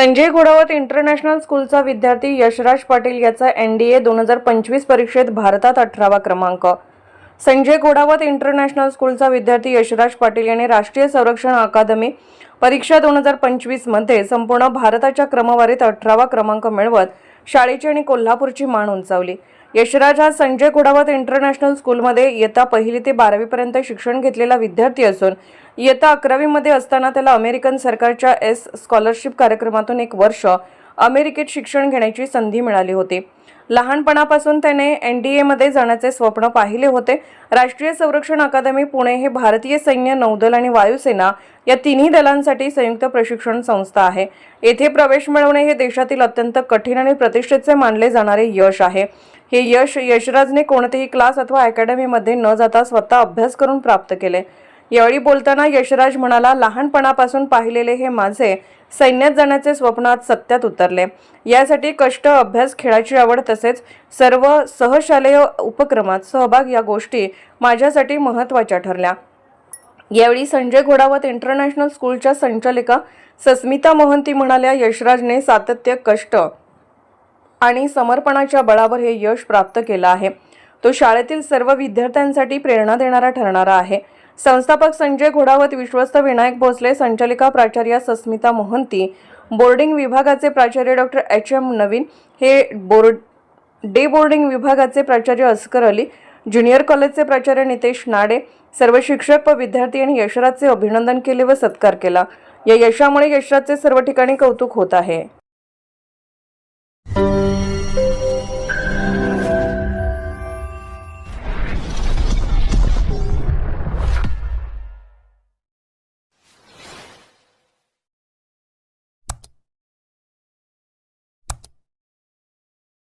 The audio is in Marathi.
संजय घोडावत इंटरनॅशनल स्कूलचा विद्यार्थी यशराज पाटील याचा एन डी ए दोन हजार पंचवीस परीक्षेत भारतात अठरावा क्रमांक. संजय घोडावत इंटरनॅशनल स्कूलचा विद्यार्थी यशराज पाटील याने राष्ट्रीय संरक्षण अकादमी परीक्षा दोन हजार पंचवीसमध्ये संपूर्ण भारताच्या क्रमवारीत अठरावा क्रमांक मिळवत शाळेची आणि कोल्हापूरची मान उंचावली. यशराज हा संजय घोडावत इंटरनॅशनल स्कूलमध्ये इयत्ता पहिली ते बारावीपर्यंत शिक्षण घेतलेला विद्यार्थी असून इयत्ता अकरावीमध्ये असताना त्याला अमेरिकन सरकारच्या एस स्कॉलरशिप कार्यक्रमातून एक वर्ष अमेरिकेत शिक्षण घेण्याची संधी मिळाली होती. लहानपणापासून त्याने एन डी एमध्ये जाण्याचे स्वप्न पाहिले होते. राष्ट्रीय संरक्षण अकादमी पुणे हे भारतीय सैन्य नौदल आणि वायुसेना या तिन्ही दलांसाठी संयुक्त प्रशिक्षण संस्था आहे. येथे प्रवेश मिळवणे हे देशातील अत्यंत कठीण आणि प्रतिष्ठेचे मानले जाणारे यश आहे. हे यश यशराजने कोणतेही क्लास अथवा अकॅडमीमध्ये न जाता स्वतः अभ्यास करून प्राप्त केले. यावेळी बोलताना यशराज म्हणाला लहानपणापासून पाहिलेले हे माझे सैन्यात जाण्याचे स्वप्न आज सत्यात उतरले. यासाठी कष्ट अभ्यास खेळाची आवड तसेच सर्व सहशालेय उपक्रमात सहभाग या गोष्टी माझ्यासाठी महत्त्वाच्या ठरल्या. यावेळी संजय घोडावत इंटरनॅशनल स्कूलच्या संचालिका सस्मिता मोहंती म्हणाल्या यशराजने सातत्य कष्ट आणि समर्पणाच्या बळावर हे यश प्राप्त केलं आहे. तो शाळेतील सर्व विद्यार्थ्यांसाठी प्रेरणा देणारा ठरणारा आहे. संस्थापक संजय घोडावत विश्वस्त विनायक भोसले संचालिका प्राचार्य सस्मिता मोहंती बोर्डिंग विभागाचे प्राचार्य डॉक्टर एच एम नवीन हे बोर्ड डे बोर्डिंग विभागाचे प्राचार्य अस्कर अली ज्युनियर कॉलेजचे प्राचार्य नितेश नाडे सर्व शिक्षक व विद्यार्थी यांनी यशराजचे अभिनंदन केले व सत्कार केला. या यशामुळे यशराजचे सर्व ठिकाणी कौतुक होत आहे.